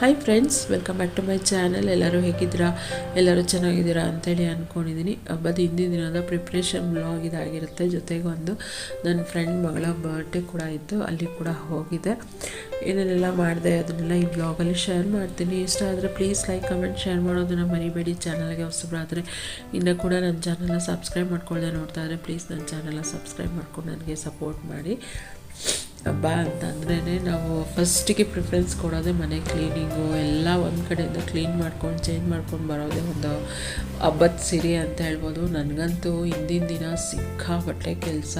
Hi friends welcome back to my channel ಎಲ್ಲರೂ ಹೇಗಿದ್ದೀರಾ? ಎಲ್ಲರೂ ಚೆನ್ನಾಗಿದ್ದೀರಾ ಅಂತೇಳಿ ಅಂದ್ಕೊಂಡಿದ್ದೀನಿ ಹಬ್ಬದ ಹಿಂದಿನ ದಿನದ ಪ್ರಿಪ್ರೇಷನ್ ಬ್ಲಾಗ್ ಇದಾಗಿರುತ್ತೆ. ಜೊತೆಗೆ ಒಂದು ನನ್ನ ಫ್ರೆಂಡ್ ಮಗಳ ಬರ್ಡೇ ಕೂಡ ಇತ್ತು. ಅಲ್ಲಿ ಕೂಡ ಹೋಗಿದೆ ಏನೇನೆಲ್ಲ ಮಾಡಿದೆ ಅದನ್ನೆಲ್ಲ ಈ ಬ್ಲಾಗಲ್ಲಿ ಶೇರ್ ಮಾಡ್ತೀನಿ. ಇಷ್ಟ ಆದರೆ ಪ್ಲೀಸ್ ಲೈಕ್ ಕಮೆಂಟ್ ಶೇರ್ ಮಾಡೋದನ್ನು ಮರಿಬೇಡಿ. ಚಾನಲ್ಗೆ ಹೊಸಬ್ರಾದರೆ ಇನ್ನೂ ಕೂಡ ನನ್ನ ಚಾನಲ್ನ ಸಬ್ಸ್ಕ್ರೈಬ್ ಮಾಡ್ಕೊಳ್ಳದೆ ನೋಡ್ತಾ ಇದ್ದರೆ ಪ್ಲೀಸ್ ನನ್ನ ಚಾನಲ್ನ ಸಬ್ಸ್ಕ್ರೈಬ್ ಮಾಡ್ಕೊಂಡು ನನಗೆ ಸಪೋರ್ಟ್ ಮಾಡಿ. ಹಬ್ಬ ಅಂತಂದ್ರೇ ನಾವು ಫಸ್ಟಿಗೆ ಪ್ರಿಫರೆನ್ಸ್ ಕೊಡೋದೇ ಮನೆ ಕ್ಲೀನಿಂಗು ಎಲ್ಲ ಒಂದು ಕಡೆಯಿಂದ ಕ್ಲೀನ್ ಮಾಡ್ಕೊಂಡು ಚೇಂಜ್ ಮಾಡ್ಕೊಂಡು ಬರೋದೇ ಒಂದು ಹಬ್ಬದ ಸಿರಿ ಅಂತ ಹೇಳ್ಬೋದು. ನನಗಂತೂ ಹಿಂದಿನ ದಿನ ಸಿಕ್ಕಾಪಟ್ಟೆ ಕೆಲಸ.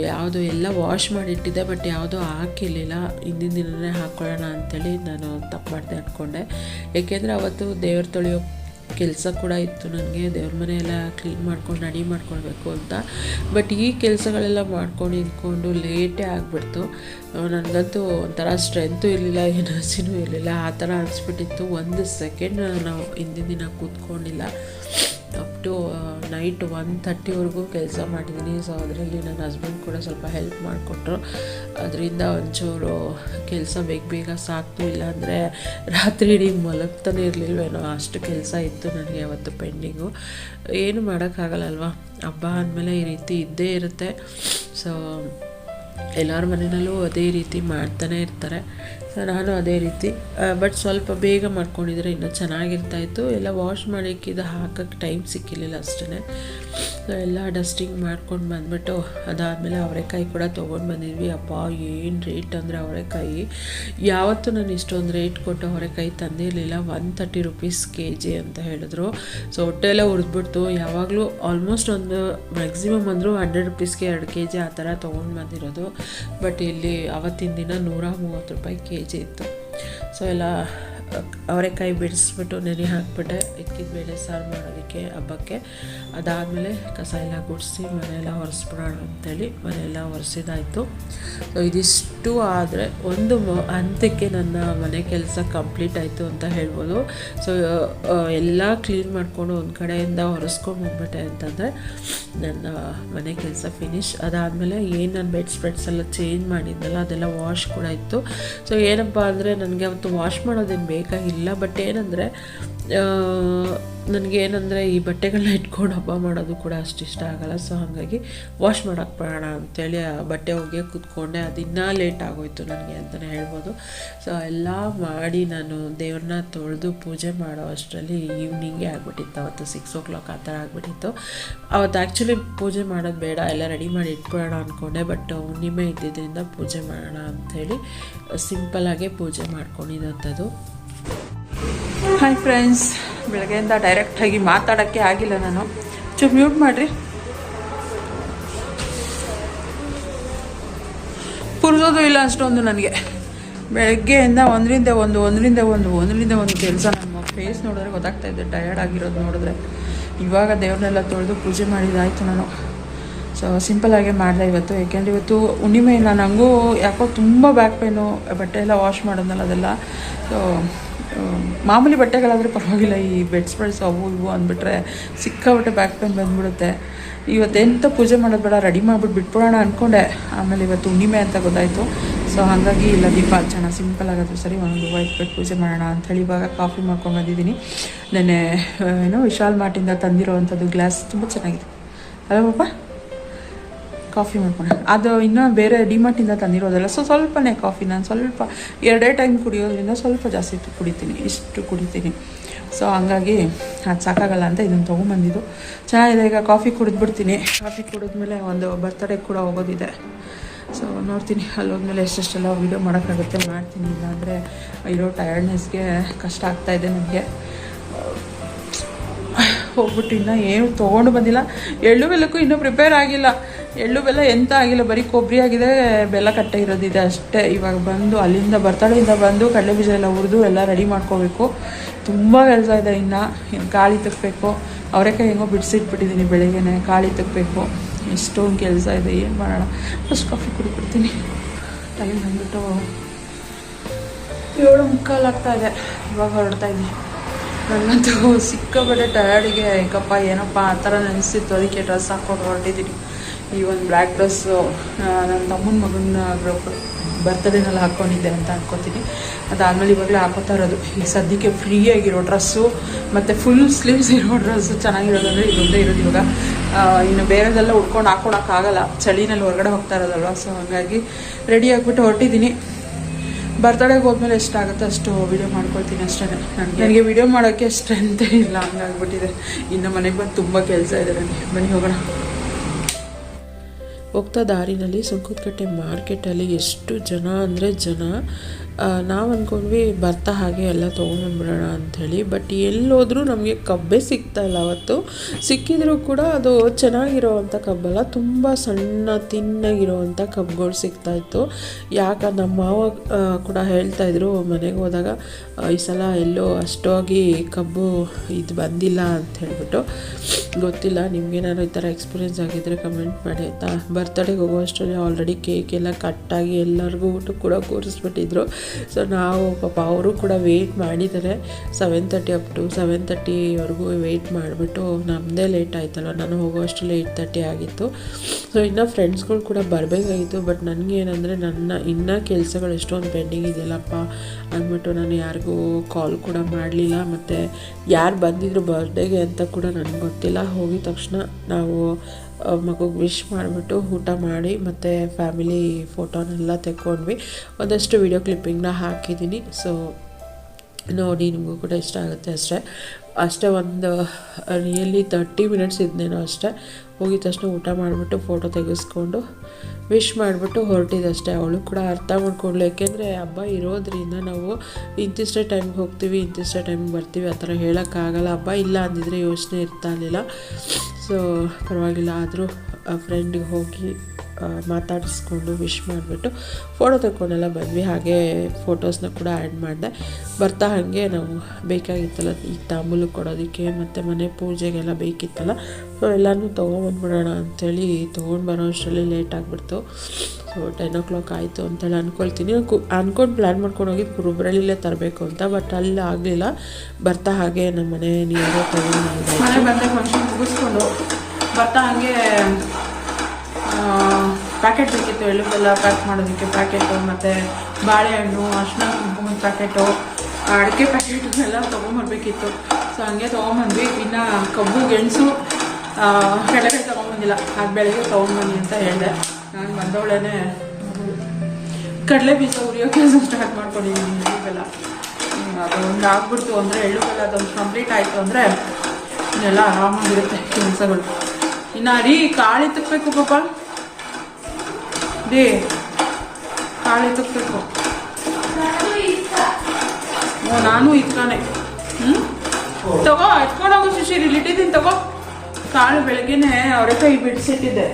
ಯಾವುದು ಎಲ್ಲ ವಾಶ್ ಮಾಡಿಟ್ಟಿದ್ದೆ ಬಟ್ ಯಾವುದೂ ಹಾಕಿರಲಿಲ್ಲ. ಹಿಂದಿನ ದಿನವೇ ಹಾಕ್ಕೊಳ್ಳೋಣ ಅಂಥೇಳಿ ನಾನು ತಪ್ಪು ಮಾಡಿದೆ ಅಂದ್ಕೊಂಡೆ ಏಕೆಂದರೆ ಅವತ್ತು ದೇವ್ರ ತೊಳೆಯೋ ಕೆಲಸ ಕೂಡ ಇತ್ತು ನನಗೆ. ದೇವ್ರ ಮನೆಯೆಲ್ಲ ಕ್ಲೀನ್ ಮಾಡ್ಕೊಂಡು ರೆಡಿ ಮಾಡ್ಕೊಳ್ಬೇಕು ಅಂತ. ಬಟ್ ಈ ಕೆಲಸಗಳೆಲ್ಲ ಮಾಡ್ಕೊಂಡು, ಇದ್ಕೊಂಡು ಲೇಟೇ ಆಗಿಬಿಡ್ತು. ನನಗಂತೂ ಒಂಥರ ಸ್ಟ್ರೆಂತು ಇರಲಿಲ್ಲ ಎನರ್ಜಿನೂ ಇರಲಿಲ್ಲ. ಆ ಥರ ಅನಿಸ್ಬಿಟ್ಟಿತ್ತು. ಒಂದು ಸೆಕೆಂಡ್ ನಾವು ಹಿಂದಿನ ದಿನ ಕೂತ್ಕೊಂಡಿಲ್ಲ. ಅಪ್ ಟು ನೈಟ್ ಒನ್ ತರ್ಟಿವರೆಗೂ ಕೆಲಸ ಮಾಡಿದ್ದೀನಿ ಸೊ ಅದರಲ್ಲಿ ನನ್ನ ಹಸ್ಬೆಂಡ್ ಕೂಡ ಸ್ವಲ್ಪ ಹೆಲ್ಪ್ ಮಾಡಿಕೊಟ್ರು. ಅದರಿಂದ ಒಂಚೂರು ಕೆಲಸ ಬೇಗ ಬೇಗ ಸಾಕ್ತು. ಇಲ್ಲಾಂದರೆ ರಾತ್ರಿ ಇಡೀ ಮಲಗ್ತಾನೆ ಇರಲಿಲ್ವೇನೋ ಅಷ್ಟು ಕೆಲಸ ಇತ್ತು ನನಗೆ ಅವತ್ತು ಪೆಂಡಿಂಗು. ಏನು ಮಾಡೋಕ್ಕಾಗಲ್ಲಲ್ವಾ ಹಬ್ಬ ಅಂದಮೇಲೆ ಈ ರೀತಿ ಇದ್ದೇ ಇರುತ್ತೆ. ಸೊ ಎಲ್ಲರ ಮನೆಯಲ್ಲೂ ಅದೇ ರೀತಿ ಮಾಡ್ತಾನೆ ಇರ್ತಾರೆ. ನಾನು ಅದೇ ರೀತಿ ಬಟ್ ಸ್ವಲ್ಪ ಬೇಗ ಮಾಡ್ಕೊಂಡಿದ್ರೆ ಇನ್ನೂ ಚೆನ್ನಾಗಿರ್ತಾಯಿತ್ತು ಎಲ್ಲ ವಾಶ್ ಮಾಡೋಕ್ಕಿದ್ದು ಹಾಕೋಕ್ಕೆ ಟೈಮ್ ಸಿಕ್ಕಿರಲಿಲ್ಲ ಅಷ್ಟೇ ಸೊ ಎಲ್ಲ ಡಸ್ಟಿಂಗ್ ಮಾಡ್ಕೊಂಡು ಬಂದ್ಬಿಟ್ಟು ಅದಾದಮೇಲೆ ಅವರೆಕಾಯಿ ಕೂಡ ತೊಗೊಂಡು ಬಂದಿದ್ವಿ. ಅಪ್ಪ, ಏನು ರೇಟ್ ಅಂದರೆ ಅವರೆಕಾಯಿ? ಯಾವತ್ತೂ ನಾನು ಇಷ್ಟೊಂದು ರೇಟ್ ಕೊಟ್ಟು ಅವರೆಕಾಯಿ ತಂದಿರಲಿಲ್ಲ. One thirty rupees K G ಅಂತ ಹೇಳಿದ್ರು. ಸೊ ಹೊಟ್ಟೆ ಎಲ್ಲ ಉರಿದ್ಬಿಡ್ತು. ಯಾವಾಗಲೂ ಆಲ್ಮೋಸ್ಟ್ ಒಂದು ಮ್ಯಾಕ್ಸಿಮಮ್ ಅಂದರೂ ಹಂಡ್ರೆಡ್ ರುಪೀಸ್ಗೆ ಎರಡು ಕೆ ಜಿ ಆ ಥರ ತೊಗೊಂಡು ಬಂದಿರೋದು. ಬಟ್ ಇಲ್ಲಿ ಅವತ್ತಿನ ದಿನ ನೂರ ಮೂವತ್ತು ರೂಪಾಯಿ ಕೆ ಜಿ ಇತ್ತು. ಸೊ ಎಲ್ಲ ಅವರೆಕಾಯಿ ಬಿಡಿಸ್ಬಿಟ್ಟು ನೆನೆ ಹಾಕ್ಬಿಟ್ಟೆ, ಇಕ್ಕಿದ ಮೇಲೆ ಸಾರು ಮಾಡೋದಕ್ಕೆ, ಹಬ್ಬಕ್ಕೆ. ಅದಾದಮೇಲೆ ಕಸ ಎಲ್ಲ ಗುಡಿಸಿ ಮನೆಯೆಲ್ಲ ಒರೆಸ್ಬಿಡೋಣ ಅಂತೇಳಿ ಮನೆಯೆಲ್ಲ ಒರೆಸಿದಾಯಿತು. ಸೊ ಇದಿಷ್ಟು ಆದರೆ ಒಂದು ಹಂತಕ್ಕೆ ನನ್ನ ಮನೆ ಕೆಲಸ ಕಂಪ್ಲೀಟ್ ಆಯಿತು ಅಂತ ಹೇಳ್ಬೋದು. ಸೊ ಎಲ್ಲ ಕ್ಲೀನ್ ಮಾಡಿಕೊಂಡು ಒಂದು ಕಡೆಯಿಂದ ಒರೆಸ್ಕೊಂಡು ಬಂದ್ಬಿಟ್ಟೆ ಅಂತಂದರೆ ನನ್ನ ಮನೆ ಕೆಲಸ ಫಿನಿಶ್ ಅದಾದಮೇಲೆ ಏನು ನಾನು ಬೆಡ್ ಸ್ಪ್ರೆಡ್ಸ್ ಎಲ್ಲ ಚೇಂಜ್ ಮಾಡಿದ್ನಲ್ಲ, ಅದೆಲ್ಲ ವಾಶ್ ಕೂಡ ಇತ್ತು. ಸೊ ಏನಪ್ಪ ಅಂದರೆ ನನಗೆ ಅವತ್ತು ವಾಶ್ ಮಾಡೋದೇನು ಬೇಕಾಗಿಲ್ಲ ಬಟ್ ಏನಂದರೆ ನನಗೆ ಏನಂದರೆ ಈ ಬಟ್ಟೆಗಳನ್ನ ಇಟ್ಕೊಂಡು ಹಬ್ಬ ಮಾಡೋದು ಕೂಡ ಅಷ್ಟು ಇಷ್ಟ ಆಗಲ್ಲ. ಸೊ ಹಾಗಾಗಿ ವಾಶ್ ಮಾಡೋಕ್ಕೆ ಬೇಡ ಅಂತೇಳಿ ಆ ಬಟ್ಟೆ ಒಗೆಯೋಕೆ ಕೂತ್ಕೊಂಡೆ. ಇನ್ನೂ ಲೇಟ್ ಆಗೋಯ್ತು ನನಗೆ ಅಂತಲೇ ಹೇಳ್ಬೋದು. ಸೊ ಎಲ್ಲ ಮಾಡಿ ನಾನು ದೇವ್ರನ್ನ ತೊಳೆದು ಪೂಜೆ ಮಾಡೋ ಅಷ್ಟರಲ್ಲಿ ಈವ್ನಿಂಗೇ ಆಗಿಬಿಟ್ಟಿತ್ತು. ಅವತ್ತು ಸಿಕ್ಸ್ ಓ ಕ್ಲಾಕ್ ಆ ಥರ ಆಗಿಬಿಟ್ಟಿತ್ತು. ಅವತ್ತು ಆ್ಯಕ್ಚುಲಿ ಪೂಜೆ ಮಾಡೋದು ಬೇಡ, ಎಲ್ಲ ರೆಡಿ ಮಾಡಿ ಇಟ್ಕೊಳ್ಳೋಣ ಅಂದ್ಕೊಂಡೆ ಬಟ್ ಹುಣ್ಣಿಮೆ ಇದ್ದಿದ್ದರಿಂದ ಪೂಜೆ ಮಾಡೋಣ ಅಂಥೇಳಿ ಸಿಂಪಲಾಗೆ ಪೂಜೆ ಮಾಡ್ಕೊಂಡಿದ್ದಂಥದ್ದು ಹಾಯ್ ಫ್ರೆಂಡ್ಸ್ ಬೆಳಗ್ಗೆಯಿಂದ ಡೈರೆಕ್ಟಾಗಿ ಮಾತಾಡೋಕ್ಕೆ ಆಗಿಲ್ಲ ನಾನು. ಚು ಮ್ಯೂಟ್ ಮಾಡಿರಿ. ಪುರ್ಸೋದು ಇಲ್ಲ ಅಷ್ಟೊಂದು ನನಗೆ. ಬೆಳಗ್ಗೆಯಿಂದ ಒಂದರಿಂದ ಒಂದು ಒಂದರಿಂದ ಒಂದು ಒಂದರಿಂದ ಒಂದು ಕೆಲಸ ನಮ್ಮ ಫೇಸ್ ನೋಡಿದ್ರೆ ಗೊತ್ತಾಗ್ತಾ ಇದೆ ಟಯರ್ಡ್ ಆಗಿರೋದು ನೋಡಿದ್ರೆ. ಇವಾಗ ದೇವ್ರನ್ನೆಲ್ಲ ತೊಳೆದು ಪೂಜೆ ಮಾಡಿದಾಯಿತು ನಾನು. ಸೊ ಸಿಂಪಲಾಗೆ ಮಾಡಿದೆ ಇವತ್ತು. ಯಾಕೆಂದರೆ ಇವತ್ತು ಹುಣ್ಣಿಮೆ ನನಗೂ ಯಾಕೋ ತುಂಬ ಬ್ಯಾಕ್ ಪೇನು ಬಟ್ಟೆ ಎಲ್ಲ ವಾಶ್ ಮಾಡೋದಲ್ಲ ಅದೆಲ್ಲ. ಸೊ ಮಾಮೂಲಿ ಬಟ್ಟೆಗಳಾದರೆ ಪರವಾಗಿಲ್ಲ ಈ ಬೆಡ್ ಸ್ಪ್ರೆಡ್ಸ್ ಅವು ಇವು ಅಂದ್ಬಿಟ್ರೆ ಸಿಕ್ಕಾಬಟ್ಟೆ ಬ್ಯಾಕ್ ಪೇನ್ ಬಂದ್ಬಿಡುತ್ತೆ. ಇವತ್ತೆಂತ ಪೂಜೆ ಮಾಡೋದು ಬೇಡ ರೆಡಿ ಮಾಡಿಬಿಟ್ಟು ಬಿಟ್ಬಿಡೋಣ ಅಂದ್ಕೊಂಡೆ ಆಮೇಲೆ ಇವತ್ತು ಹುಣ್ಣಿಮೆ ಅಂತ ಗೊತ್ತಾಯಿತು. ಸೊ ಹಾಗಾಗಿ ಇಲ್ಲ ದೀಪ ಹಚ್ಚೋಣ ಸಿಂಪಲ್ ಆಗೋದು ಸರಿ ಒಂದು ವೈಟ್ ಇಟ್ಬಿಟ್ಟು ಪೂಜೆ ಮಾಡೋಣ ಅಂಥೇಳಿ ಇವಾಗ ಕಾಫಿ ಮಾಡ್ಕೊಂಡು ಬಂದಿದ್ದೀನಿ. ನೆನ್ನೆ ಆ, ಏನೋ ವಿಶಾಲ್ ಮಾರ್ಟಿಂದ ತಂದಿರೋವಂಥದ್ದು ಗ್ಲಾಸ್ ತುಂಬ ಚೆನ್ನಾಗಿದೆ. ಅಲ್ಲ ಪಾಪ ಕಾಫಿ ಮಾಡ್ಕೊಂಡು. ಅದು ಇನ್ನೂ ಬೇರೆ ಡಿಮಾರ್ಟಿಂದ ತಂದಿರೋದಲ್ಲ. ಸೊ ಸ್ವಲ್ಪನೇ ಕಾಫಿ ನಾನು ಸ್ವಲ್ಪ, ಎರಡೇ ಟೈಮ್ ಕುಡಿಯೋದ್ರಿಂದ ಸ್ವಲ್ಪ ಜಾಸ್ತಿ ಕುಡಿತೀನಿ, ಇಷ್ಟು ಕುಡಿತೀನಿ. ಸೊ ಹಂಗಾಗಿ ಅದು ಸಾಕಾಗಲ್ಲ ಅಂತ ಇದನ್ನು ತೊಗೊಂಬಂದಿದ್ದು. ಚೆನ್ನಾಗಿದೆ, ಈಗ ಕಾಫಿ ಕುಡಿದ್ಬಿಡ್ತೀನಿ. ಕಾಫಿ ಕುಡಿದ್ಮೇಲೆ ಒಂದು ಬರ್ತಡೇ ಕೂಡ ಹೋಗೋದಿದೆ. ಸೊ ನೋಡ್ತೀನಿ ಅಲ್ಲಿ ಹೋದ್ಮೇಲೆ ಎಷ್ಟೆಷ್ಟೆಲ್ಲ ವೀಡಿಯೋ ಮಾಡೋಕ್ಕಾಗುತ್ತೆ, ಮಾಡ್ತೀನಿ. ಇಲ್ಲಾಂದರೆ ಇರೋ ಟಯರ್ಡ್ನೆಸ್ಗೆ ಕಷ್ಟ ಆಗ್ತಾಯಿದೆ ನನಗೆ. ಹೋಗ್ಬಿಟ್ಟು ಇನ್ನೂ ಏನು ತೊಗೊಂಡು ಬಂದಿಲ್ಲ. ಎಳ್ಳು ಬೆಲ್ಲಕ್ಕೂ ಇನ್ನೂ ಪ್ರಿಪೇರ್ ಆಗಿಲ್ಲ. ಎಳ್ಳು ಬೆಲ್ಲ ಎಂತ ಆಗಿಲ್ಲ, ಬರೀ ಕೊಬ್ಬರಿ ಆಗಿದೆ, ಬೆಲ್ಲ ಕಟ್ಟೆ ಇರೋದಿದೆ ಅಷ್ಟೇ. ಇವಾಗ ಬಂದು ಅಲ್ಲಿಂದ ಬರ್ತಾಳೆಯಿಂದ ಬಂದು ಕಡಲೆ ಬೀಜ ಎಲ್ಲ ಹುರಿದು ಎಲ್ಲ ರೆಡಿ ಮಾಡ್ಕೋಬೇಕು. ತುಂಬ ಕೆಲಸ ಇದೆ ಇನ್ನು ಇನ್ನು ಕಾಳಿ ತಕ್ಕಬೇಕು ಅವರೆಕಾಯಿ ಹೆಂಗೋ ಬಿಡಿಸಿಟ್ಬಿಟ್ಟಿದ್ದೀನಿ ಬೆಳಗ್ಗೆನೆ ಕಾಳಿ ತಕ್ಕಬೇಕು ಎಷ್ಟೊಂದು ಕೆಲಸ ಇದೆ, ಏನು ಮಾಡೋಣ. ಫಸ್ಟ್ ಕಾಫಿ ಕುಡಿಬಿಡ್ತೀನಿ ಟೈಮ್ ಬಂದ್ಬಿಟ್ಟು ಏಳು ಮುಕ್ಕಾಲು ಆಗ್ತಾ ಇದೆ. ಇವಾಗ ಹೊರಡ್ತಾ ಇದ್ದೀನಿ. ನನಗಂತೂ ಸಿಕ್ಕಾಪಟ್ಟೆ ಟಯರ್ಡಿಗೆ ಏಕಪ್ಪ, ಏನಪ್ಪ, ಆ ಥರ ನೆನೆಸಿತ್ತು, ಅದಕ್ಕೆ ಡ್ರೆಸ್ ಹಾಕ್ಕೊಂಡು ಹೊರಟಿದ್ದೀನಿ. ಈ ಒಂದು ಬ್ಲ್ಯಾಕ್ ಡ್ರೆಸ್ಸು ನನ್ನ ತಮ್ಮನ ಮಗನ ಬರ್ತಡೇನಲ್ಲಿ ಹಾಕ್ಕೊಂಡಿದ್ದೆ ಅಂತ ಅನ್ಕೋತೀನಿ. ಅದಾದಮೇಲೆ ಇವಾಗಲೇ ಹಾಕೋತಾ ಇರೋದು. ಈಗ ಸದ್ಯಕ್ಕೆ ಫ್ರೀ ಆಗಿರೋ ಡ್ರೆಸ್ಸು ಮತ್ತು ಫುಲ್ ಸ್ಲೀವ್ಸ್ ಇರೋ ಡ್ರೆಸ್ಸು ಚೆನ್ನಾಗಿರೋದಂದರೆ ಇದೊಂದೇ ಇರೋದು ಇವಾಗ. ಇನ್ನು ಬೇರೆದೆಲ್ಲ ಉಟ್ಕೊಂಡು ಹಾಕ್ಕೊಳಕ್ಕಾಗಲ್ಲ ಚಳಿನಲ್ಲಿ ಹೊರಗಡೆ ಹೋಗ್ತಾ ಇರೋದಲ್ವ? ಸೊ ಹಾಗಾಗಿ ರೆಡಿ ಆಗಿಬಿಟ್ಟು ಹೊರಟಿದ್ದೀನಿ. ಬರ್ತಡೇಗೆ ಹೋದ್ಮೇಲೆ ಎಷ್ಟಾಗುತ್ತೆ ಅಷ್ಟು ವೀಡಿಯೋ ಮಾಡ್ಕೊಳ್ತೀನಿ ಅಷ್ಟೇ. ನನಗೆ ನನಗೆ ವಿಡಿಯೋ ಮಾಡೋಕ್ಕೆ ಸ್ಟ್ರೆಂತೇ ಇಲ್ಲ. ಹಂಗಾಗ್ಬಿಟ್ಟಿದೆ. ಇನ್ನು ಮನೆಗೆ ಬಂದು ತುಂಬ ಕೆಲಸ ಇದೆ. ನನಗೆ ಬನ್ನಿ ಹೋಗೋಣ. ಹೋಗ್ತಾ ದಾರಿನಲ್ಲಿ ಸುಂಕದಕಟ್ಟೆ ಮಾರ್ಕೆಟಲ್ಲಿ ಎಷ್ಟು ಜನ ಅಂದರೆ ಜನ ನಾವು ಅಂದ್ಕೊಂಡ್ವಿ ಬರ್ತಾ ಹಾಗೆ ಎಲ್ಲ ತೊಗೊಂಡ್ಬಿಡೋಣ ಅಂಥೇಳಿ. ಬಟ್ ಎಲ್ಲೋದ್ರೂ ನಮಗೆ ಕಬ್ಬೆ ಸಿಗ್ತಾ ಇಲ್ಲ ಅವತ್ತು. ಸಿಕ್ಕಿದ್ರೂ ಕೂಡ ಅದು ಚೆನ್ನಾಗಿರೋವಂಥ ಕಬ್ಬಲ್ಲ, ತುಂಬ ಸಣ್ಣ, ತಿನ್ನಾಗಿರೋವಂಥ ಕಬ್ಬುಗಳು ಸಿಗ್ತಾಯಿತ್ತು. ಯಾಕೆ, ನಮ್ಮ ಮಾವ ಕೂಡ ಹೇಳ್ತಾಯಿದ್ರು ಮನೆಗೆ ಹೋದಾಗ ಈ ಸಲ ಎಲ್ಲೋ ಅಷ್ಟೋಗಿ ಕಬ್ಬು ಇದು ಬಂದಿಲ್ಲ ಅಂತ ಹೇಳ್ಬಿಟ್ಟು. ಗೊತ್ತಿಲ್ಲ, ನಿಮ್ಗೇನಾದ್ರು ಈ ಥರ ಎಕ್ಸ್ಪೀರಿಯೆನ್ಸ್ ಆಗಿದ್ದರೆ ಕಮೆಂಟ್ ಮಾಡಿ ಆಯಿತಾ? ಹೋಗೋ ಹೋಗುವಷ್ಟರಲ್ಲಿ ಆಲ್ರೆಡಿ ಕೇಕ್ ಎಲ್ಲ ಕಟ್ಟಾಗಿ ಎಲ್ಲರಿಗೂ ಊಟ ಕೂಡ ಕೂರಿಸ್ಬಿಟ್ಟಿದ್ರು. ಸೊ ನಾವು ಪಾಪ ಅವರು ಕೂಡ ವೆಯ್ಟ್ ಮಾಡಿದ್ದಾರೆ seven thirty up to seven ತರ್ಟಿವರೆಗೂ wait ಮಾಡಿಬಿಟ್ಟು ನಮ್ಮದೇ ಲೇಟ್ ಆಯ್ತಲ್ಲ ನಾನು ಹೋಗೋಷ್ಟರಲ್ಲಿ ಏಯ್ಟ್ ತರ್ಟಿ ಆಗಿತ್ತು. ಸೊ ಇನ್ನು ಫ್ರೆಂಡ್ಸ್ಗಳು ಕೂಡ ಬರಬೇಕಾಗಿತ್ತು. ಬಟ್ ನನಗೆ ಏನಂದರೆ ನನ್ನ ಇನ್ನೂ ಕೆಲಸಗಳು ಎಷ್ಟೊಂದು ಪೆಂಡಿಂಗ್ ಇದೆಯಲ್ಲಪ್ಪ ಅಂದ್ಬಿಟ್ಟು ನಾನು ಯಾರಿಗೂ ಕಾಲ್ ಕೂಡ ಮಾಡಲಿಲ್ಲ. ಮತ್ತು ಯಾರು ಬಂದಿದ್ರು ಬರ್ಡೇಗೆ ಅಂತ ಕೂಡ ನನಗೆ ಗೊತ್ತಿಲ್ಲ. ಹೋಗಿದ ತಕ್ಷಣ ನಾವು ಮಗುಗೆ ವಿಶ್ ಮಾಡಿಬಿಟ್ಟು ಊಟ ಮಾಡಿ ಮತ್ತು ಫ್ಯಾಮಿಲಿ ಫೋಟೋನೆಲ್ಲ ತೆಕ್ಕೊಂಡ್ವಿ. ಒಂದಷ್ಟು ವಿಡಿಯೋ ಕ್ಲಿಪ್ಪಿಂಗ್ನ ಹಾಕಿದ್ದೀನಿ. ಸೊ ನೋಡಿ ನಿಮಗೂ ಕೂಡ ಇಷ್ಟ ಆಗುತ್ತೆ ಅಷ್ಟೇ. ಅಷ್ಟೇ ಒಂದು ರಿಯಲಿ ತರ್ಟಿ ಮಿನಿಟ್ಸ್ ಇದ್ನೇನೋ ಅಷ್ಟೇ. ಹೋಗಿದ ತಕ್ಷಣ ಊಟ ಮಾಡಿಬಿಟ್ಟು ಫೋಟೋ ತೆಗೆಸ್ಕೊಂಡು ವಿಶ್ ಮಾಡಿಬಿಟ್ಟು ಹೊರಟಿದ್ದಷ್ಟೇ ಅವಳು ಕೂಡ ಅರ್ಥ ಮಾಡ್ಕೊಂಡ್ಲು. ಯಾಕೆಂದರೆ ಹಬ್ಬ ಇರೋದ್ರಿಂದ ನಾವು ಇಂತಿಷ್ಟೇ ಟೈಮ್ಗೆ ಹೋಗ್ತೀವಿ, ಇಂತಿಷ್ಟೇ ಟೈಮ್ಗೆ ಬರ್ತೀವಿ, ಆ ಥರ ಹೇಳೋಕ್ಕಾಗಲ್ಲ. ಹಬ್ಬ ಇಲ್ಲ ಅಂದಿದ್ರೆ ಯೋಚನೆ ಇರ್ತಾ ಇರಲಿಲ್ಲ. ಸೊ ಪರವಾಗಿಲ್ಲ. ಆದರೂ ಫ್ರೆಂಡಿಗೆ ಹೋಗಿ ಮಾತಾಡಿಸ್ಕೊಂಡು ವಿಶ್ ಮಾಡಿಬಿಟ್ಟು ಫೋಟೋ ತಗೊಂಡೆಲ್ಲ ಬಂದ್ವಿ. ಹಾಗೆ ಫೋಟೋಸ್ನ ಕೂಡ ಆ್ಯಡ್ ಮಾಡಿದೆ. ಬರ್ತಾ ಹಾಗೆ ನಾವು ಬೇಕಾಗಿತ್ತಲ್ಲ ಈ ತಾಂಬೂಲು ಕೊಡೋದಕ್ಕೆ, ಮತ್ತು ಮನೆ ಪೂಜೆಗೆಲ್ಲ ಬೇಕಿತ್ತಲ್ಲ. ಸೊ ಎಲ್ಲನೂ ತೊಗೊಂಬಂದ್ಬಿಡೋಣ ಅಂಥೇಳಿ ತೊಗೊಂಡು ಬರೋ ಅಷ್ಟರಲ್ಲಿ ಲೇಟ್ ಆಗಿಬಿಡ್ತು. ಸೊ ಟೆನ್ ಓ ಕ್ಲಾಕ್ ಆಯಿತು ಅಂತೇಳಿ ಅಂದ್ಕೊಳ್ತೀನಿ ಅಂದ್ಕೊಂಡು ಪ್ಲ್ಯಾನ್ ಮಾಡ್ಕೊಂಡು ಹೋಗಿದ್ದು ಕುರುಬ್ರಳ್ಳಿಲೇ ತರಬೇಕು ಅಂತ ಬಟ್ ಅಲ್ಲಿ ಆಗಲಿಲ್ಲ. ಬರ್ತಾ ಹಾಗೆ ನಮ್ಮ ಮನೆ ನೀರು ತೊಗೊಂಡು ಮನೆ ಫಂಕ್ಷನ್ ಮುಗಿಸ್ಕೊಂಡು ಬರ್ತಾ ಹಾಗೆ ಪ್ಯಾಕೆಟ್ ಬೇಕಿತ್ತು ಎಳ್ಳು ಬೆಲ್ಲ ಪ್ಯಾಕ್ ಮಾಡೋದಕ್ಕೆ ಪ್ಯಾಕೆಟು ಮತ್ತು ಬಾಳೆಹಣ್ಣು ಅರ್ಶಿನ ಕುಂಕುಮದ ಪ್ಯಾಕೆಟು ಅಡಿಕೆ ಪ್ಯಾಕೆಟು ಎಲ್ಲ ತೊಗೊಂಬರ್ಬೇಕಿತ್ತು. ಸೊ ಹಂಗೆ ತೊಗೊಂಬಂದ್ವಿ. ಇನ್ನು ಕಬ್ಬು, ಗೆಣಸು ಕಡಲೆ ತೊಗೊಂಬಂದಿಲ್ಲ. ಅದು ಬೆಳಗ್ಗೆ ತೊಗೊಂಬನ್ನಿ ಅಂತ ಹೇಳಿದೆ. ನಾನು ಬಂದವಳೇ ಕಡಲೆ ಬೀಜ ಉರಿಯೋ ಕೆಲಸ ಸ್ಟಾರ್ಟ್ ಮಾಡ್ಕೊಂಡಿದ್ದೀನಿ ಎಳ್ಳು ಬೆಲ್ಲ ಅದು ಅದೊಂದು ಆಗ್ಬಿಡ್ತು. ಅಂದರೆ ಎಳ್ಳು ಬೆಲ್ಲ ಅದೊಂದು ಕಂಪ್ಲೀಟ್ ಆಯಿತು ಅಂದರೆ ಇನ್ನೆಲ್ಲ ಆರಾಮಾಗಿರುತ್ತೆ ಕೆಲಸಗಳು. ಇನ್ನು ರೀ ಕಾಳಿ ತಿಕ್ಕಬೇಕು ಪಾಪ. ರೀ ಕಾಳು ತುಕ್ಕಬೇಕು ಓ ನಾನು ಇತ್ಕಾನೆ ಹ್ಞೂ ತಗೋ ಎತ್ಕೊಂಡೋಗು ಶಿಶಿರ್ ಇಲ್ಲಿ ಇಟ್ಟಿದ್ದೀನಿ ತಗೋ ಕಾಳು ಬೆಳಗ್ಗೆನೆ ಅವರೆಕಾಯಿ ಬಿಡಿಸಿಟ್ಟಿದ್ದೆ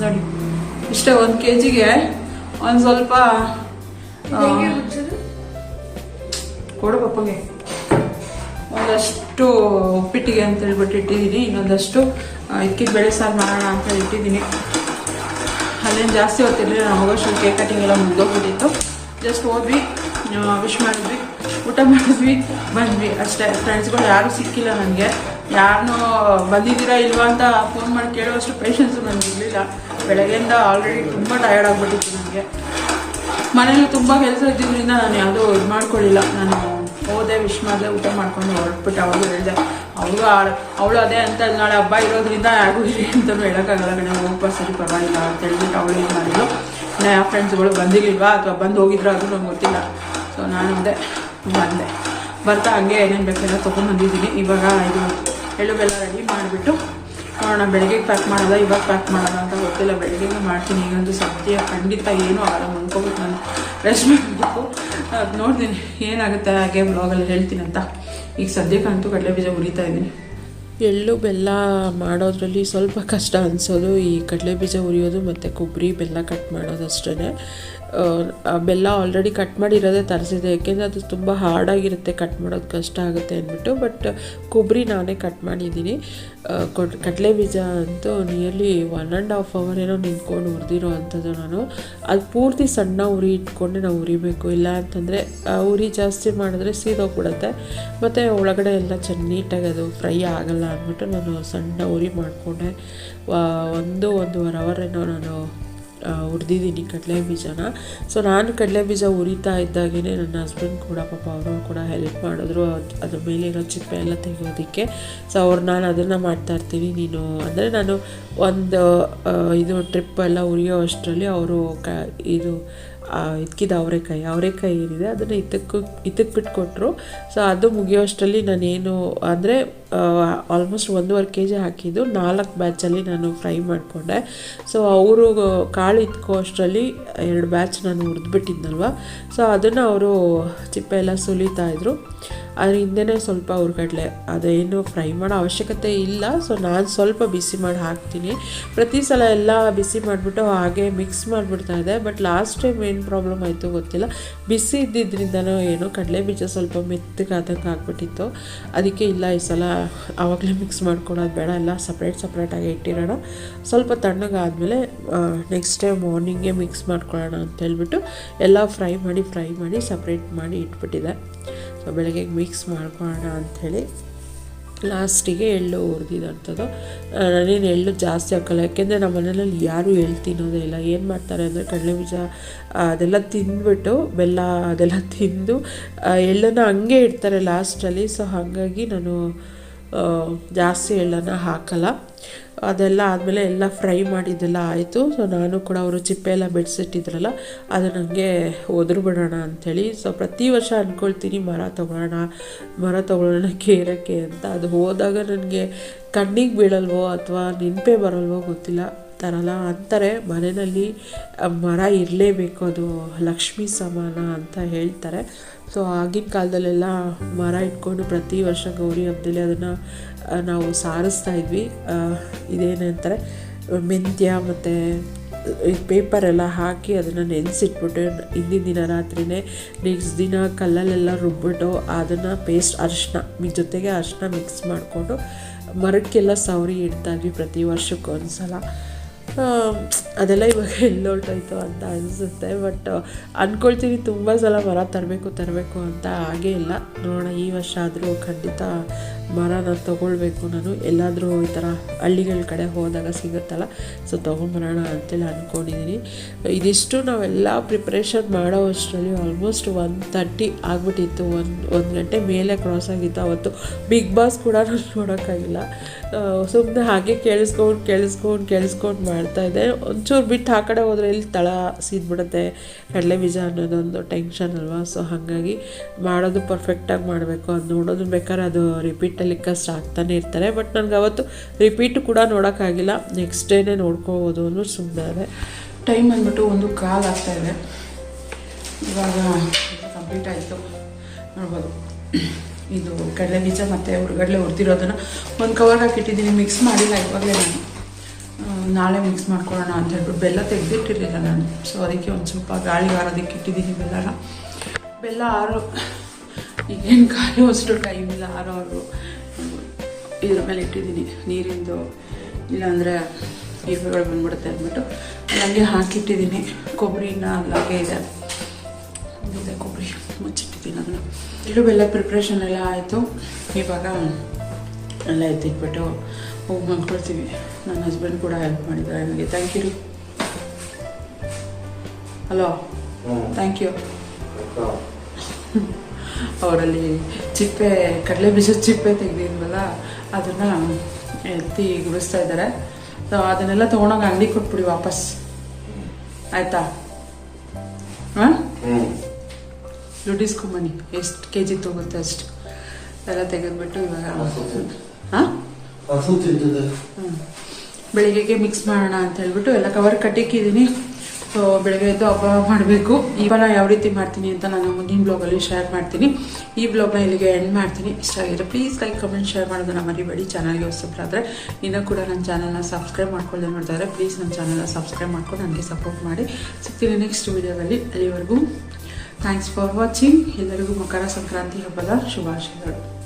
ನೋಡಿ ಇಷ್ಟೇ ಒಂದು ಕೆ ಜಿಗೆ ಒಂದು ಸ್ವಲ್ಪ ಕೊಡು ಪಪ್ಪಗೆ ಒಂದಷ್ಟು ಉಪ್ಪಿಟ್ಟಿಗೆ ಅಂತ ಹೇಳ್ಬಿಟ್ಟು ಇಟ್ಟಿದ್ದೀನಿ ಇನ್ನೊಂದಷ್ಟು ಇಕ್ಕಿದ ಬೆಳೆ ಸಾರು ಮಾಡೋಣ ಅಂತ ಇಟ್ಟಿದ್ದೀನಿ ಅಲ್ಲೇನು ಜಾಸ್ತಿ ಹೊತ್ತಿರಲಿಲ್ಲ ನಾವು ಹೋಗೋಷ್ಟು ಕೇಕ್ ಕಟಿಂಗ್ ಎಲ್ಲ ಮುಗ್ದೋಗ್ಬಿಟ್ಟಿತ್ತು. ಜಸ್ಟ್ ಹೋದ್ವಿ ವಿಶ್ ಮಾಡಿದ್ವಿ, ಊಟ ಮಾಡಿದ್ವಿ, ಬಂದ್ವಿ. ಅಷ್ಟೇ ಫ್ರೆಂಡ್ಸ್ಗಳು ಯಾರೂ ಸಿಕ್ಕಿಲ್ಲ ನನಗೆ. ಯಾರನ್ನೂ ಬಂದಿದ್ದೀರಾ ಇಲ್ವಾ ಅಂತ ಫೋನ್ ಮಾಡಿ ಕೇಳುವಷ್ಟು ಪೇಷನ್ಸು ನನಗೆ ಇರಲಿಲ್ಲ. ಬೆಳಗ್ಗೆಯಿಂದ ಆಲ್ರೆಡಿ ತುಂಬ ಟಯರ್ಡ್ ಆಗಿಬಿಟ್ಟಿತ್ತು ನನಗೆ. ಮನೇಲಿ ತುಂಬ ಕೆಲಸ ಇದ್ದಿದ್ದರಿಂದ ನಾನು ಯಾವುದೂ ಇದು ಮಾಡ್ಕೊಳ್ಳಿಲ್ಲ ನಾನು ಹೋದೆ ವಿಶ್ ಮಾಡಿದೆ ಊಟ ಮಾಡ್ಕೊಂಡು ಹೊರಟ್ಬಿಟ್ಟು ಅವಳು ಹೇಳಿದೆ, ಅವಳು ಅವಳು ಅದೇ ಅಂತ ನಾಳೆ ಹಬ್ಬ ಇರೋದ್ರಿಂದ ಯಾರಿಗೂ ಇರಿ ಅಂತಲೂ ಹೇಳೋಕ್ಕಾಗಲ್ಲ ಕಣೆ ಹೋಗ್ಬಾ ಸರಿ, ಪರವಾಗಿಲ್ಲ ಅಂತ ಹೇಳ್ಬಿಟ್ಟು ಅವಳು ಏನು ಮಾಡಿದ್ಲು ಇನ್ನು ಯಾವ ಫ್ರೆಂಡ್ಸ್ಗಳು ಬಂದಿರ್ಲಿಲ್ವಾ ಅಥವಾ ಬಂದು ಹೋಗಿದ್ರು ಅದು ನಂಗೆ ಗೊತ್ತಿಲ್ಲ ಸೊ ನಾನು ಅದೇ ಬಂದೆ ಬರ್ತಾ ಹಂಗೆ ಏನೇನು ಬೇಕೆಲ್ಲ ತೊಗೊಂಡ್ಬಂದಿದ್ದೀನಿ ಇವಾಗ ಇದು ಎಳ್ಳು ಬೆಲ್ಲ ರೆಡಿ ಮಾಡಿಬಿಟ್ಟು ನೋಡೋಣ, ಬೆಳಗ್ಗೆ ಪ್ಯಾಕ್ ಮಾಡೋದ, ಇವಾಗ ಪ್ಯಾಕ್ ಮಾಡೋದ ಅಂತ ಗೊತ್ತಿಲ್ಲ ಬೆಳಗ್ಗೆ ಮಾಡ್ತೀನಿ, ಈಗಂತೂ ಸದ್ಯ ಖಂಡಿತ ಏನೂ ಆಗಲ್ಲ ಅನ್ಕೋಬೇಕು ನಾನು ರೆಸ್ಟ್ ಮಾಡಬೇಕು ಅದು ನೋಡ್ತೀನಿ. ಏನಾಗುತ್ತೆ ಹಾಗೆ ಬ್ಲಾಗಲ್ಲಿ ಹೇಳ್ತೀನಿ ಅಂತ. ಈಗ ಸದ್ಯಕ್ಕಂತೂ ಕಡಲೆ ಬೀಜ ಉರಿತಾ ಇದ್ದೀನಿ ಎಳ್ಳು ಬೆಲ್ಲ ಮಾಡೋದ್ರಲ್ಲಿ ಸ್ವಲ್ಪ ಕಷ್ಟ ಅನಿಸೋದು. ಈ ಕಡಲೆ ಬೀಜ ಉರಿಯೋದು ಮತ್ತು ಕೊಬ್ಬರಿ ಬೆಲ್ಲ ಕಟ್ ಮಾಡೋದು ಅಷ್ಟೇ ಬೆಲ್ಲ ಆಲ್ರೆಡಿ ಕಟ್ ಮಾಡಿರೋದೇ ತರಿಸಿದೆ. ಯಾಕೆಂದರೆ ಅದು ತುಂಬ ಹಾರ್ಡಾಗಿರುತ್ತೆ ಕಟ್ ಮಾಡೋದು ಕಷ್ಟ ಆಗುತ್ತೆ ಅಂದ್ಬಿಟ್ಟು ಬಟ್ ಕೊಬ್ಬರಿ ನಾನೇ ಕಟ್ ಮಾಡಿದ್ದೀನಿ. ಕೊಡ್ ಕಡಲೆ ಬೀಜ ಅಂತೂ nearly one and half hour ಏನೋ ನಿಂತ್ಕೊಂಡು ಹುರಿದಿರೋ ಅಂಥದ್ದು ನಾನು. ಅದು ಪೂರ್ತಿ ಸಣ್ಣ ಉರಿ ಇಟ್ಕೊಂಡೆ ನಾವು ಉರಿಬೇಕು ಇಲ್ಲ ಅಂತಂದರೆ ಉರಿ ಜಾಸ್ತಿ ಮಾಡಿದ್ರೆ ಸೀದೋಗ್ಬಿಡುತ್ತೆ ಮತ್ತು ಒಳಗಡೆ ಎಲ್ಲ ಚೆನ್ನೀಟಾಗಿ ಅದು ಫ್ರೈ ಆಗಲ್ಲ ಅಂದ್ಬಿಟ್ಟು ನಾನು ಸಣ್ಣ ಉರಿ ಮಾಡಿಕೊಂಡೆ. ಒಂದು, ಒಂದೂವರೆ ಅವರ್ ಏನೋ ನಾನು ಹುರಿದಿದ್ದೀನಿ ಕಡಲೆ ಬೀಜನ ಸೊ ನಾನು ಕಡಲೆ ಬೀಜ ಉರಿತಾ ಇದ್ದಾಗೇ ನನ್ನ ಹಸ್ಬೆಂಡ್ ಕೂಡ ಪಾಪ ಅವರು ಕೂಡ ಹೆಲ್ಪ್ ಮಾಡಿದ್ರು. ಅದ್- ಅದ್ರ ಮೇಲೆ ಇರೋ ಚಿಪ್ಪೆ ಎಲ್ಲ ತೆಗೆಯೋದಕ್ಕೆ. ಸೊ ಅವ್ರು, ನಾನು ಅದನ್ನು ಮಾಡ್ತಾ ಇರ್ತೀನಿ. ನೀನು, ಅಂದರೆ ನಾನು ಒಂದು ಇದು ಟ್ರಿಪ್ ಎಲ್ಲ ಉರಿಯೋ ಅಷ್ಟರಲ್ಲಿ ಅವರು ಕ, ಇದು ಇದ್ಕಿದ ಅವರೆಕಾಯಿ. ಅವರೆಕಾಯಿ ಏನಿದೆ, ಅದನ್ನು ಇತ್ತಕ್ಕೆ ಇತ್ತಕ್ಕೆ ಬಿಟ್ಕೊಟ್ರು. ಸೊ ಅದು ಮುಗಿಯೋಷ್ಟರಲ್ಲಿ ನಾನೇನು, ಅಂದರೆ ಆಲ್ಮೋಸ್ಟ್ ಒಂದೂವರೆ ಕೆ ಜಿ ಹಾಕಿದ್ದು, ನಾಲ್ಕು ಬ್ಯಾಚಲ್ಲಿ ನಾನು ಫ್ರೈ ಮಾಡಿಕೊಂಡೆ. ಸೊ ಅವರು ಕಾಳು ಇತ್ಕೋ ಅಷ್ಟರಲ್ಲಿ ಎರಡು ಬ್ಯಾಚ್ ನಾನು ಹುರಿದ್ಬಿಟ್ಟಿದ್ನಲ್ವ? ಸೊ ಅದನ್ನು ಅವರು ಚಿಪ್ಪೆ ಎಲ್ಲ ಇದ್ರು. ಅದ್ರ ಹಿಂದೆನೇ ಸ್ವಲ್ಪ ಹುರ್ಗಡ್ಲೆ ಅದೇನು ಫ್ರೈ ಮಾಡೋ ಅವಶ್ಯಕತೆ ಇಲ್ಲ. ಸೊ ನಾನು ಸ್ವಲ್ಪ ಬಿಸಿ ಮಾಡಿ ಹಾಕ್ತೀನಿ. ಪ್ರತಿ ಸಲ ಎಲ್ಲ ಬಿಸಿ ಮಾಡಿಬಿಟ್ಟು ಹಾಗೆ ಮಿಕ್ಸ್ ಮಾಡಿಬಿಡ್ತಾ ಇದೆ ಬಟ್ ಲಾಸ್ಟ್ ಟೈಮ್ ಏನು ಪ್ರಾಬ್ಲಮ್ ಆಯಿತು ಗೊತ್ತಿಲ್ಲ. ಬಿಸಿ ಇದ್ದಿದ್ರಿಂದನೋ ಏನು ಕಡಲೆ ಬೀಜ ಸ್ವಲ್ಪ ಮೆತ್ತಗೆ ಆದಂಗೆ ಆಗ್ಬಿಟ್ಟಿತ್ತು. ಅದಕ್ಕೆ ಇಲ್ಲ, ಈ ಸಲ ಆವಾಗಲೇ ಮಿಕ್ಸ್ ಮಾಡ್ಕೊಳ್ಳೋದು ಬೇಡ. ಎಲ್ಲ ಸಪ್ರೇಟ್ ಸಪ್ರೇಟಾಗಿ ಇಟ್ಟಿರೋಣ. ಸ್ವಲ್ಪ ತಣ್ಣಗಾದಮೇಲೆ ನೆಕ್ಸ್ಟ್ ಟೈಮ್ ಮಾರ್ನಿಂಗೇ ಮಿಕ್ಸ್ ಮಾಡ್ಕೊಳ್ಳೋಣ ಅಂತ ಹೇಳ್ಬಿಟ್ಟು ಎಲ್ಲ ಫ್ರೈ ಮಾಡಿ ಫ್ರೈ ಮಾಡಿ ಸಪ್ರೇಟ್ ಮಾಡಿ ಇಟ್ಬಿಟ್ಟಿದೆ ಸೊ ಬೆಳಗ್ಗೆ ಮಿಕ್ಸ್ ಮಾಡ್ಕೊಳ್ಳೋಣ ಅಂಥೇಳಿ ಲಾಸ್ಟಿಗೆ ಎಳ್ಳು ಹುರಿದಿದಂಥದ್ದು ನಾನೇನು ಎಳ್ಳು ಜಾಸ್ತಿ ಹಾಕಲ್ಲ, ಯಾಕೆಂದರೆ ನಮ್ಮ ಮನೆಯಲ್ಲಿ ಯಾರೂ ಎಳ್ಳು ತಿನ್ನೋದೇ ಇಲ್ಲ. ಏನು ಮಾಡ್ತಾರೆ ಅಂದರೆ ಕಡಲೆ ಬೀಜ ಅದೆಲ್ಲ ತಿಂದ್ಬಿಟ್ಟು ಬೆಲ್ಲ, ಅದೆಲ್ಲ ತಿಂದು ಎಳ್ಳನ್ನು ಹಂಗೆ ಇಡ್ತಾರೆ ಲಾಸ್ಟಲ್ಲಿ ಸೊ ಹಾಗಾಗಿ ನಾನು ಜಾಸ್ತಿ ಎಳ್ಳನ್ನು ಹಾಕಲ್ಲ. ಅದೆಲ್ಲ ಆದಮೇಲೆ ಎಲ್ಲ ಫ್ರೈ ಮಾಡಿದ್ದೆಲ್ಲ ಆಯಿತು. ಸೊ ನಾನು ಕೂಡ ಅವರು ಚಿಪ್ಪೆ ಎಲ್ಲ ಬಿಡಿಸಿಟ್ಟಿದ್ರಲ್ಲ, ಅದು ನನಗೆ ಒದ್ರು ಬಿಡೋಣ ಅಂಥೇಳಿ. ಸೊ ಪ್ರತಿ ವರ್ಷ ಅಂದ್ಕೊಳ್ತೀನಿ ಮರ ತೊಗೊಳ್ಳೋಣ ಮರ ತೊಗೊಳ್ಳೋಣ ಕೇರಕ್ಕೆ ಅಂತ. ಅದು ಹೋದಾಗ ನನಗೆ ಕಣ್ಣಿಗೆ ಬೀಳಲ್ವೋ ಅಥವಾ ನೆನಪೇ ಬರಲ್ವೋ ಗೊತ್ತಿಲ್ಲ. ತರಲ್ಲ ಅಂತಾರೆ. ಮನೆಯಲ್ಲಿ ಮರ ಇರಲೇಬೇಕು, ಅದು ಲಕ್ಷ್ಮಿ ಸಮಾನ ಅಂತ ಹೇಳ್ತಾರೆ. ಸೊ ಆಗಿನ ಕಾಲದಲ್ಲೆಲ್ಲ ಮರ ಇಟ್ಕೊಂಡು ಪ್ರತಿ ವರ್ಷ ಗೌರಿ ಹಬ್ಬದಲ್ಲಿ ಅದನ್ನು ನಾವು ಸಾರಿಸ್ತಾ ಇದ್ವಿ. ಇದೇನಂತಾರೆ ಮೆಂತ್ಯ ಮತ್ತು ಪೇಪರ್ ಎಲ್ಲ ಹಾಕಿ ಅದನ್ನು ನೆನೆಸಿಟ್ಬಿಟ್ಟು ಹಿಂದಿನ ದಿನ ರಾತ್ರಿನೇ ನೆಕ್ಸ್ಟ್ ದಿನ ಕಲ್ಲಲ್ಲೆಲ್ಲ ರುಬ್ಬಿಟ್ಟು ಅದನ್ನು ಪೇಸ್ಟ್ ಅರಿಶಿನ ಮಿ, ಜೊತೆಗೆ ಅರಿಶಿನ ಮಿಕ್ಸ್ ಮಾಡಿಕೊಂಡು ಮರಕ್ಕೆಲ್ಲ ಸವರಿ ಇಡ್ತಾ ಇದ್ವಿ ಪ್ರತಿ ವರ್ಷಕ್ಕೊಂದು ಸಲ ಅದೆಲ್ಲ ಇವಾಗ ಎಲ್ಲೊಲ್ಟೋಯ್ತು ಅಂತ ಅನಿಸುತ್ತೆ ಬಟ್ ಅಂದ್ಕೊಳ್ತೀನಿ ತುಂಬ ಸಲ ಮರ ತರಬೇಕು ತರಬೇಕು ಅಂತ ಹಾಗೇ ಇಲ್ಲ. ನೋಡೋಣ, ಈ ವರ್ಷ ಆದರೂ ಖಂಡಿತ ಮರನ ತೊಗೊಳ್ಬೇಕು. ನಾನು ಎಲ್ಲಾದರೂ ಈ ಥರ ಹಳ್ಳಿಗಳ ಕಡೆ ಹೋದಾಗ ಸಿಗುತ್ತಲ್ಲ ಸೊ ತೊಗೊಂಬರೋಣ ಅಂತೇಳಿ ಅಂದ್ಕೊಂಡಿದ್ದೀನಿ ಇದಿಷ್ಟು ನಾವೆಲ್ಲ ಪ್ರಿಪ್ರೇಷನ್ ಮಾಡೋ ಅಷ್ಟರಲ್ಲಿ ಆಲ್ಮೋಸ್ಟ್ ಒನ್ ತರ್ಟಿ ಆಗ್ಬಿಟ್ಟಿತ್ತು. ಒಂದು ಒಂದು ಗಂಟೆ ಮೇಲೆ ಕ್ರಾಸ್ ಆಗಿತ್ತು. ಅವತ್ತು ಬಿಗ್ ಬಾಸ್ ಕೂಡ ನಾನು ನೋಡೋಕ್ಕಾಗಿಲ್ಲ. ಸುಮ್ಮನೆ ಹಾಗೆ ಕೇಳಿಸ್ಕೊಂಡು ಕೇಳಿಸ್ಕೊಂಡು ಕೇಳಿಸ್ಕೊಂಡು ಮಾಡ್ತಾಯಿದ್ದೆ ಒಂಚೂರು ಬಿಟ್ಟು ಆ ಕಡೆ ಹೋದರೆ ಇಲ್ಲಿ ತಳ ಸೀದ್ಬಿಡುತ್ತೆ, ಕಡಲೆ ಬೀಜ ಅನ್ನೋದೊಂದು ಟೆನ್ಷನ್ ಅಲ್ವಾ? ಸೊ ಹಾಗಾಗಿ ಮಾಡೋದು ಪರ್ಫೆಕ್ಟಾಗಿ ಮಾಡಬೇಕು ಅದು ನೋಡೋದು ಬೇಕಾದ್ರೆ ಅದು ರಿಪೀಟಲ್ಲಿ ಕಷ್ಟ ಆಗ್ತಾನೆ ಇರ್ತಾರೆ. ಬಟ್ ನನಗೆ ಅವತ್ತು ರಿಪೀಟ್ ಕೂಡ ನೋಡೋಕ್ಕಾಗಿಲ್ಲ. ನೆಕ್ಸ್ಟ್ ಡೇನೇ ನೋಡ್ಕೋಬೋದು ಅನ್ನೋ ಸುಮ್ಮನೆ ಅದೇ. ಟೈಮ್ ಬಂದ್ಬಿಟ್ಟು ಒಂದು ಕಾಲ್ ಆಗ್ತಾ ಇದೆ. ಇವಾಗ ಕಂಪ್ಲೀಟ್ ಆಯಿತು. ನೋಡ್ಬೋದು. ಇದು ಕಡಲೆ ಬೀಜ ಮತ್ತು ಹುರ್ಗಡ್ಲೆ ಹುರಿದಿರೋದನ್ನು ಒಂದು ಕವರ್ ಹಾಕಿಟ್ಟಿದ್ದೀನಿ ಮಿಕ್ಸ್ ಮಾಡಿಲ್ಲ ಇವಾಗಲೇ ನಾನು. ನಾಳೆ ಮಿಕ್ಸ್ ಮಾಡ್ಕೊಳ್ಳೋಣ ಅಂತ ಹೇಳ್ಬಿಟ್ಟು ಬೆಲ್ಲ ತೆಗೆದಿಟ್ಟಿರಲಿಲ್ಲ ನಾನು. ಸೊ ಅದಕ್ಕೆ ಒಂದು ಸ್ವಲ್ಪ ಗಾಳಿ ಆರೋದಕ್ಕೆ ಇಟ್ಟಿದ್ದೀನಿ ಬೆಲ್ಲನ. ಬೆಲ್ಲ ಆರೋ. ಈಗೇನು ಖಾಲಿ ಅಷ್ಟು ಟೈಮ್ ಇಲ್ಲ ಆರೋರು ಇದ್ರ ಮೇಲೆ ಇಟ್ಟಿದ್ದೀನಿ. ನೀರಿಂದು, ಇಲ್ಲಾಂದರೆ ಇರುವೆಗಳು ಬಂದ್ಬಿಡುತ್ತೆ ಅಂದ್ಬಿಟ್ಟು. ಹಂಗೆ ಹಾಕಿಟ್ಟಿದ್ದೀನಿ. ಕೊಬ್ಬರಿನ ಅಲ್ಲಾಗೆ ಇದೆ. ಇಡು ಬೆಲ್ಲ ಪ್ರಿಪ್ರೇಷನ್ ಎಲ್ಲ ಆಯಿತು. ಇವಾಗ ಎಲ್ಲ ಎತ್ತಿಟ್ಬಿಟ್ಟು ಹೋಗಿ ಮಲ್ಕೊಳ್ತೀವಿ. ನನ್ನ ಹಸ್ಬೆಂಡ್ ಕೂಡ ಹೆಲ್ಪ್ ಮಾಡಿದ್ದಾರೆ ನನಗೆ. ಥ್ಯಾಂಕ್ ಯು ರೀ ಹಲೋ ಥ್ಯಾಂಕ್ ಯು ಅವರಲ್ಲಿ ಚಿಪ್ಪೆ ಕಡಲೆ ಬೀಜದ ಚಿಪ್ಪೆ ತೆಗೆದಿದ್ವಲ್ಲ ಅದನ್ನು ಎತ್ತಿ ಗುಡಿಸ್ತಾ ಇದ್ದಾರೆ. ಸೊ ಅದನ್ನೆಲ್ಲ ತೊಗೊಂಡೋಗಿ ಅಂಗಡಿ ಕೊಟ್ಬಿಡಿ ವಾಪಸ್. ಆಯ್ತಾ? ಹಾಂ? ದುಡ್ಡು ಇಸ್ಕೊಂಬನ್ನಿ ಎಷ್ಟು ಕೆ ಜಿ ತಗೋತ್ತೆ ಅಷ್ಟು. ಎಲ್ಲ ತೆಗೆದ್ಬಿಟ್ಟು ಇವಾಗ ಹಾಂ ಬೆಳಿಗ್ಗೆಗೆ ಮಿಕ್ಸ್ ಮಾಡೋಣ ಅಂತ ಹೇಳ್ಬಿಟ್ಟು ಎಲ್ಲ ಕವರ್ ಕಟ್ಟಿಕ್ಕಿದ್ದೀನಿ. ಸೊ ಬೆಳಗ್ಗೆ ಎದ್ದು ಹಬ್ಬ ಮಾಡಬೇಕು. ಇವಾಗ ಯಾವ ರೀತಿ ಮಾಡ್ತೀನಿ ಅಂತ ನಾನು ಮುಂದಿನ ಬ್ಲಾಗಲ್ಲಿ ಶೇರ್ ಮಾಡ್ತೀನಿ. ಈ ಬ್ಲಾಗ್ನ ಇಲ್ಲಿಗೆ ಎಂಡ್ ಮಾಡ್ತೀನಿ. ಇಷ್ಟ ಆಗಿದ್ರೆ ಪ್ಲೀಸ್ ಲೈಕ್ ಕಮೆಂಟ್ ಶೇರ್ ಮಾಡೋದನ್ನ ಮರಿಬೇಡಿ. ಚಾನಲ್ಗೆ ಹೊಸಬ್ರಾದರೆ ಇನ್ನೂ ಕೂಡ ನನ್ನ ಚಾನಲ್ನ ಸಬ್ಸ್ಕ್ರೈಬ್ ಮಾಡ್ಕೊಳ್ಳದೆ ಮಾಡ್ತಾರೆ ಇದ್ದಾರೆ ಪ್ಲೀಸ್ ನನ್ನ ಚಾನಲ್ನ ಸಬ್ಸ್ಕ್ರೈಬ್ ಮಾಡ್ಕೊಂಡು ನನಗೆ ಸಪೋರ್ಟ್ ಮಾಡಿ. ಸಿಗ್ತೀನಿ ನೆಕ್ಸ್ಟ್ ವೀಡಿಯೋದಲ್ಲಿ ಅಲ್ಲಿವರೆಗೂ. ಥ್ಯಾಂಕ್ಸ್ ಫಾರ್ ವಾಚಿಂಗ್ ಎಲ್ಲರಿಗೂ ಮಕರ ಸಂಕ್ರಾಂತಿ ಹಬ್ಬದ ಶುಭಾಶಯಗಳು.